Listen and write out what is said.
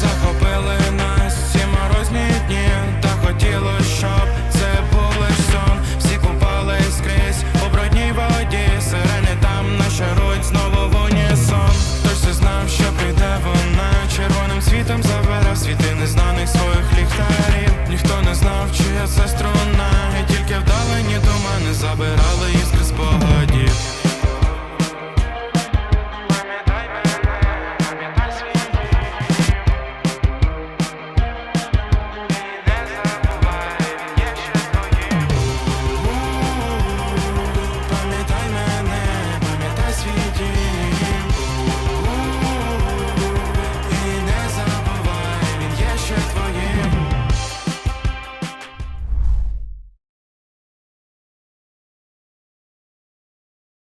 Захопили нас всі морозні дні, та хотіло, щоб це був лиш сон. Всі купали скрізь у бродній воді. Сирени там нашаруть знову в унісон. Тож все знав, що прийде вона червоним світом забере світи незнаних своїх ліхтарів. Ніхто не знав, чия це струна.